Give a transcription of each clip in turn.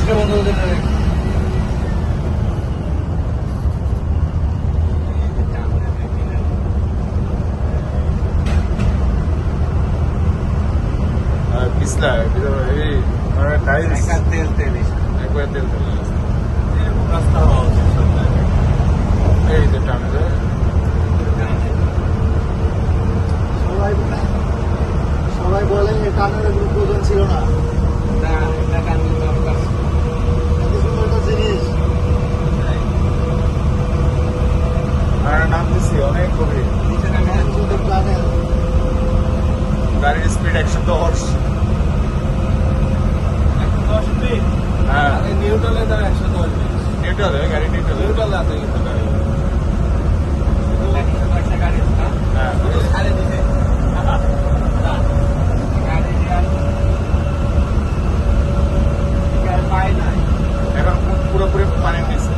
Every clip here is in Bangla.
কিছুটা বন্ধ তেল তেল একবার তেল তেল এরকম এই যে টানেলে সবাই সবাই বলে টানেলের গ্রুপ ওজন ছিল না। না একশো দশ হ্যাঁ নিউট্রালে দাও একশো দশ ফিট। গাড়ি নিউট্রাল নিউট্রালে আছে কিন্তু গাড়ি। একশো দশটা গাড়ি আছে না? হ্যাঁ। এখন পুরোপুরি পানির নিচে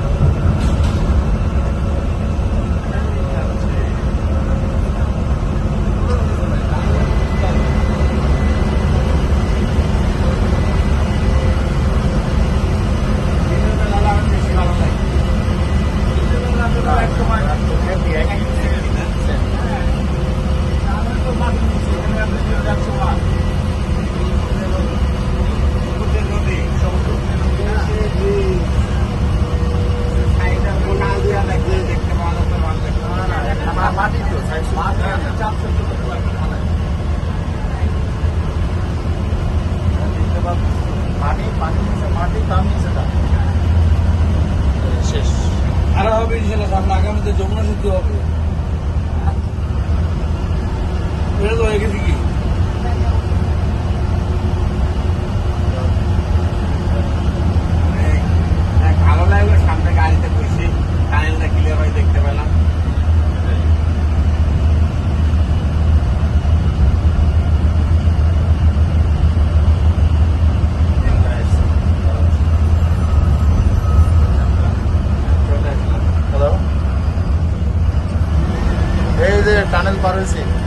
চাপ সহ্য করতে পারবে না। পানি পানি মাটি দাম নিচে দাম শেষ আরও হবে, ইনশাল্লাহ সামনে আগামীতে যমুনা সেতু হবে এটা তো হয়ে গেছে কি যে টানেল